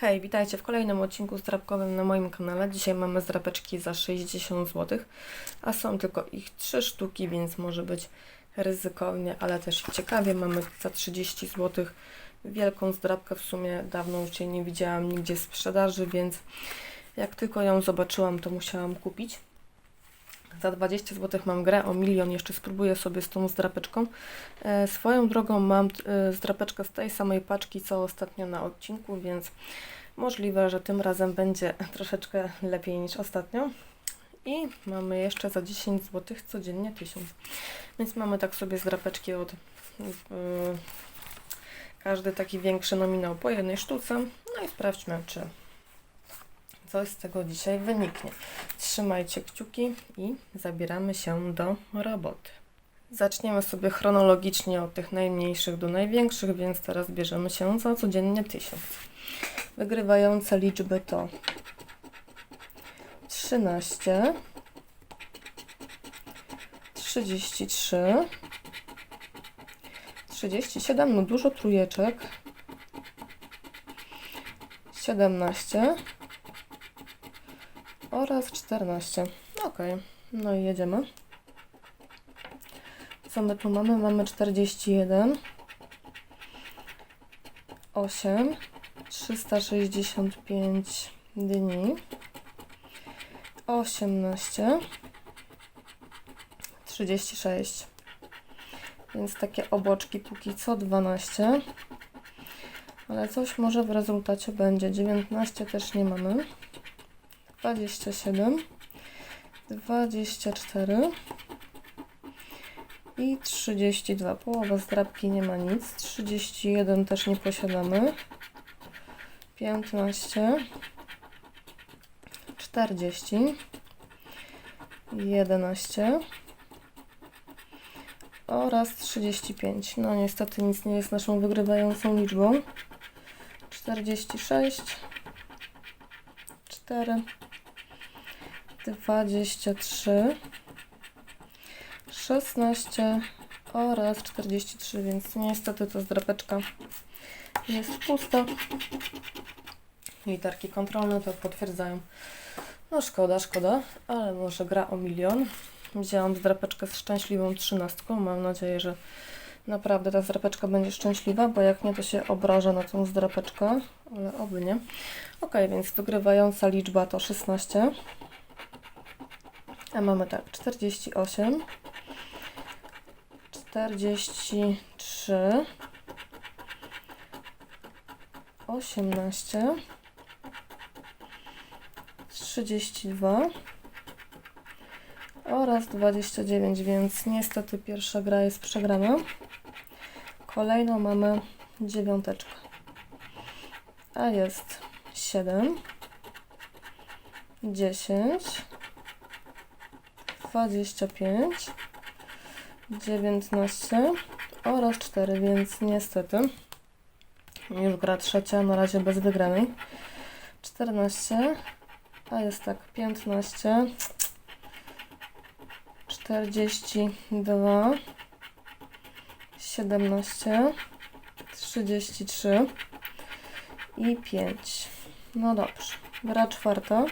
Hej, witajcie w kolejnym odcinku zdrabkowym na moim kanale. Dzisiaj mamy zdrapeczki za 60 zł, a są tylko ich 3 sztuki, więc może być ryzykownie, ale też ciekawie. Mamy za 30 zł wielką zdrabkę, w sumie dawno już jej nie widziałam nigdzie w sprzedaży, więc jak tylko ją zobaczyłam, to musiałam kupić. Za 20 zł mam grę o milion, jeszcze spróbuję sobie z tą zdrapeczką. E, swoją drogą mam e, zdrapeczkę z tej samej paczki, co ostatnio na odcinku, więc możliwe, że tym razem będzie troszeczkę lepiej niż ostatnio. I mamy jeszcze za 10 zł codziennie 1000. Więc mamy tak sobie zdrapeczki od e, każdy taki większy nominał po jednej sztuce. No i sprawdźmy, czy coś z tego dzisiaj wyniknie. Trzymajcie kciuki i zabieramy się do roboty. Zaczniemy sobie chronologicznie od tych najmniejszych do największych, więc teraz bierzemy się za codziennie 1000. Wygrywające liczby to 13, 33, 37, no dużo trójeczek, 17, oraz 14. Ok, no i jedziemy. Co my tu mamy? Mamy 41, 8, 365 dni, 18, 36. Więc takie oboczki póki co 12. Ale coś może w rezultacie będzie. 19 też nie mamy. 27, 24 i 32. Połowa zdrabki nie ma nic. 31 też nie posiadamy. 15, 40, 11 oraz 35. No niestety nic nie jest naszą wygrywającą liczbą. 46, 4, 23, 16 oraz 43, więc niestety to zdrapeczka jest pusta. Literki kontrolne to potwierdzają. No szkoda, szkoda, ale może gra o milion. Wzięłam zdrapeczkę z szczęśliwą trzynastką. Mam nadzieję, że naprawdę ta zdrapeczka będzie szczęśliwa, bo jak nie, to się obrażę na tą zdrapeczkę, ale oby nie. Ok, więc wygrywająca liczba to 16. A mamy tak, 48, 43, 18, 32 oraz 29, więc niestety pierwsza gra jest przegrana. Kolejną mamy dziewiąteczkę, a jest 7, 10, 25, 19 oraz 4, więc niestety już gra trzecia, na razie bez wygranej. 14, a jest tak 15, 42, 17, 33 i 5. No dobrze, gra czwarta.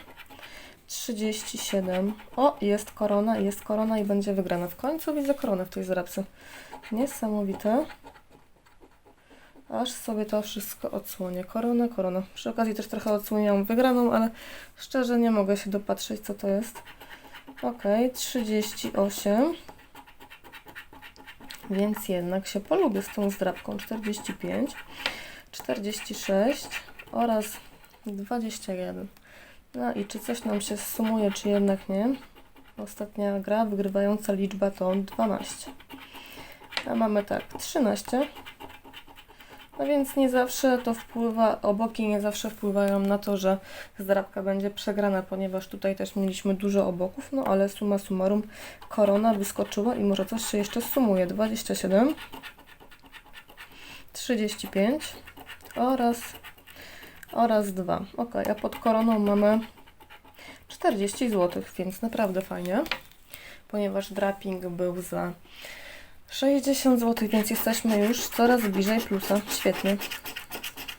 37. O, jest korona, jest korona i będzie wygrana. W końcu widzę koronę w tej zrabce. Niesamowite. Aż sobie to wszystko odsłonię. Korona, korona. Przy okazji też trochę odsłoniłam wygraną, ale szczerze nie mogę się dopatrzeć, co to jest. Ok, 38. Więc jednak się polubię z tą zdrabką. 45, 46 oraz 21. No i czy coś nam się sumuje, czy jednak nie? Ostatnia gra wygrywająca liczba to 12. A mamy tak, 13. No więc nie zawsze to wpływa, oboki nie zawsze wpływają na to, że zdrabka będzie przegrana, ponieważ tutaj też mieliśmy dużo oboków, no ale suma summarum korona wyskoczyła i może coś się jeszcze sumuje. 27, 35 oraz oraz 2. Ok, a pod koroną mamy 40 zł, więc naprawdę fajnie, ponieważ draping był za 60 zł, więc jesteśmy już coraz bliżej plusa. Świetnie.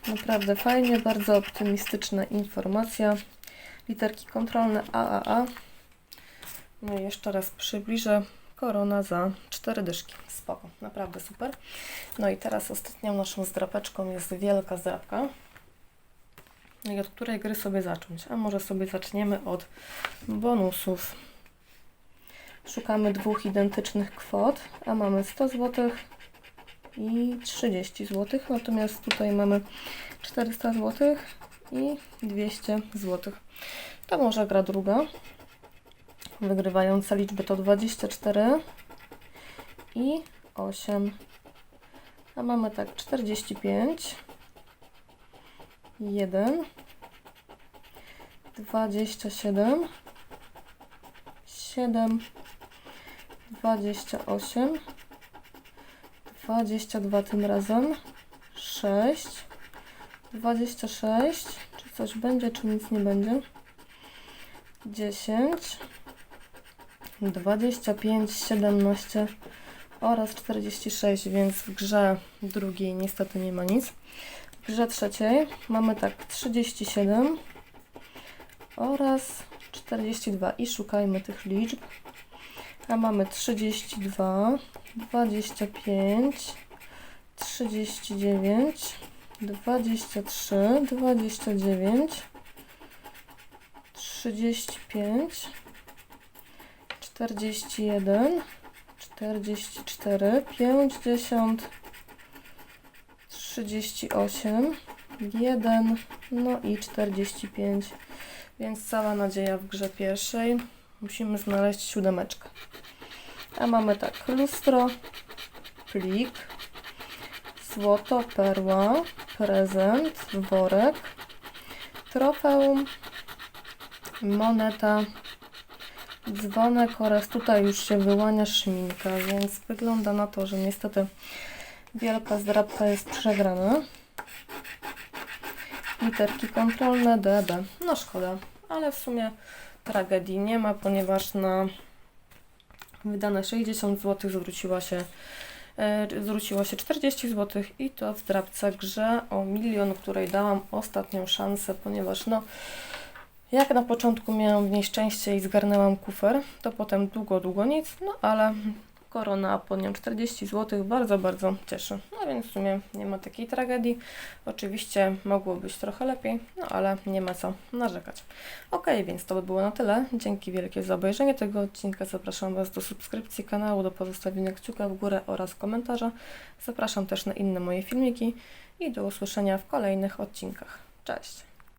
Naprawdę fajnie, bardzo optymistyczna informacja. Literki kontrolne AAA. No i jeszcze raz przybliżę. Korona za cztery dyszki. Spoko, naprawdę super. No i teraz ostatnią naszą zdrapeczką jest wielka zdrapka. I od której gry sobie zacząć? A może sobie zaczniemy od bonusów. Szukamy dwóch identycznych kwot, a mamy 100 zł i 30 zł. Natomiast tutaj mamy 400 zł i 200 zł. To może gra druga. Wygrywające liczby to 24 i 8. A mamy tak 45, 1, 27, 7, 28, 22 tym razem, 6, 26, czy coś będzie, czy nic nie będzie, 10, 25, 17 oraz 46, więc w grze drugiej niestety nie ma nic. W grze trzeciej mamy tak 37 oraz 42 i szukajmy tych liczb. A mamy 32, 25, 39, 23, 29, 35, 41, 44, 50, 38, 1, no i 45. Więc cała nadzieja w grze pierwszej. Musimy znaleźć siódemeczkę. A mamy tak, lustro, plik, złoto, perła, prezent, worek, trofeum, moneta, dzwonek oraz tutaj już się wyłania szminka, więc wygląda na to, że niestety wielka zdrabka jest przegrana. Literki kontrolne DB. No szkoda, ale w sumie tragedii nie ma, ponieważ na wydane 60 zł zwróciła się e, zwróciło się 40 zł i to w zdrabce grze o milion, której dałam ostatnią szansę, ponieważ no jak na początku miałam w niej szczęście i zgarnęłam kufer, to potem długo, długo nic, no ale korona, a po nią 40 zł bardzo, bardzo cieszy. No więc w sumie nie ma takiej tragedii. Oczywiście mogło być trochę lepiej, no ale nie ma co narzekać. Ok, więc to by było na tyle. Dzięki wielkie za obejrzenie tego odcinka. Zapraszam Was do subskrypcji kanału, do pozostawienia kciuka w górę oraz komentarza. Zapraszam też na inne moje filmiki i do usłyszenia w kolejnych odcinkach. Cześć!